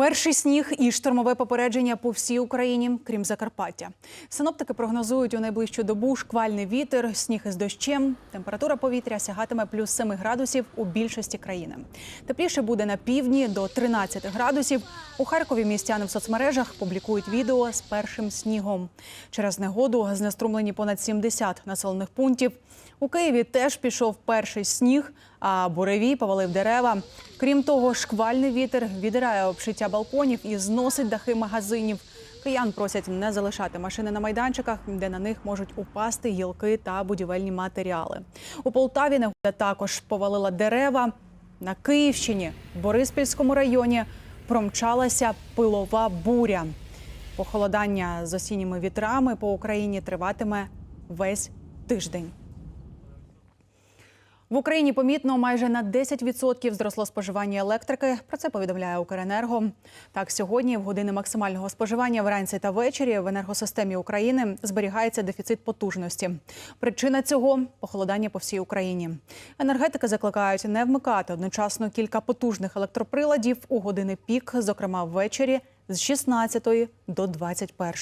Перший сніг і штормове попередження по всій Україні, крім Закарпаття. Синоптики прогнозують у найближчу добу шквальний вітер, сніг із дощем. Температура повітря сягатиме плюс 7 градусів у більшості країни. Тепліше буде на півдні до 13 градусів. У Харкові містяни в соцмережах публікують відео з першим снігом. Через негоду знеструмлені понад 70 населених пунктів. У Києві теж пішов перший сніг, а буревій повалив дерева. Крім того, шквальний вітер відирає обшиття балконів і зносить дахи магазинів. Киян просять не залишати машини на майданчиках, де на них можуть упасти гілки та будівельні матеріали. У Полтаві негода також повалила дерева. На Київщині, в Бориспільському районі, промчалася пилова буря. Похолодання з осінніми вітрами по Україні триватиме весь тиждень. В Україні помітно майже на 10% зросло споживання електрики. Про це повідомляє Укренерго. Так, сьогодні, в години максимального споживання вранці та ввечері в енергосистемі України зберігається дефіцит потужності. Причина цього похолодання по всій Україні. Енергетики закликають не вмикати одночасно кілька потужних електроприладів у години пік, зокрема ввечері з 16 до 21.